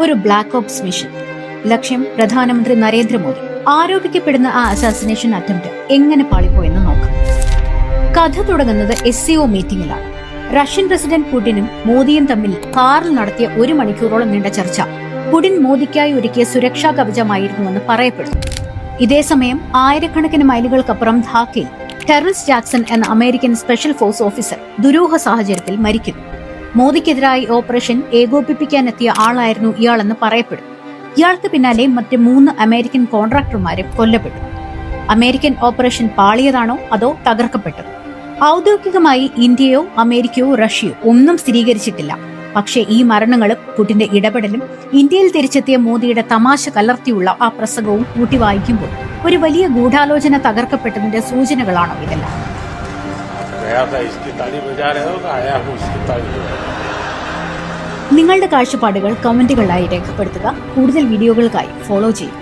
ഒരു black ops mission ലക്ഷ്യം പ്രധാനമന്ത്രി നരേന്ദ്രമോദി. ആരോപിക്കപ്പെടുന്ന ആ അസാസിനേഷൻ അറ്റംപ്റ്റ് എങ്ങനെ പാളിപ്പോയെന്ന് നോക്കാം. കഥ തുടങ്ങുന്നത് എസ് സിഒ മീറ്റിംഗിലാണ് റഷ്യൻ പ്രസിഡന്റ് പുടിനും മോദിയും തമ്മിൽ കാറിൽ നടത്തിയ ഒരു മണിക്കൂറോളം നീണ്ട ചർച്ച. പുടിൻ മോദിക്കായി ഒരുക്കിയ സുരക്ഷാ കവചമായിരുന്നുവെന്ന് പറയപ്പെടുന്നു. ഇതേസമയം ആയിരക്കണക്കിന് മൈലുകൾക്കപ്പുറം ധാക്കയിൽ ടെറസ് ജാക്സൺ എന്ന അമേരിക്കൻ സ്പെഷ്യൽ ഫോഴ്സ് ഓഫീസർ ദുരൂഹ സാഹചര്യത്തിൽ മരിക്കുന്നു. മോദിക്കെതിരായി ഓപ്പറേഷൻ ഏകോപിപ്പിക്കാനെത്തിയ ആളായിരുന്നു ഇയാളെന്ന് പറയപ്പെടുന്നു ഇയാൾക്ക് പിന്നാലെ മറ്റ് മൂന്ന് അമേരിക്കൻ കോൺട്രാക്ടർമാരും കൊല്ലപ്പെട്ടു. അമേരിക്കൻ ഓപ്പറേഷൻ പാളിയതാണോ അതോ തകർക്കപ്പെട്ടത്? ഔദ്യോഗികമായി ഇന്ത്യയോ അമേരിക്കയോ റഷ്യയോ ഒന്നും സ്ഥിരീകരിച്ചിട്ടില്ല. പക്ഷേ ഈ മരണങ്ങളും പുടിന്റെ ഇടപെടലും ഇന്ത്യയിൽ തിരിച്ചെത്തിയ മോദിയുടെ തമാശ കലർത്തിയുള്ള ആ പ്രസംഗവും കൂട്ടി വായിക്കുമ്പോൾ ഒരു വലിയ ഗൂഢാലോചന തകർക്കപ്പെട്ടതിന്റെ സൂചനകളാണോ ഇതെല്ലാം? गया था इसकी ताली बजा रहे हो तो आया हूँ इसकी ताली बजा रहे हो। നിങ്ങളുടെ കാഴ്ചപ്പാടുകൾ കമന്റുകളായി രേഖപ്പെടുത്തുക കൂടുതൽ വീഡിയോകൾക്കായി ഫോളോ ചെയ്യുക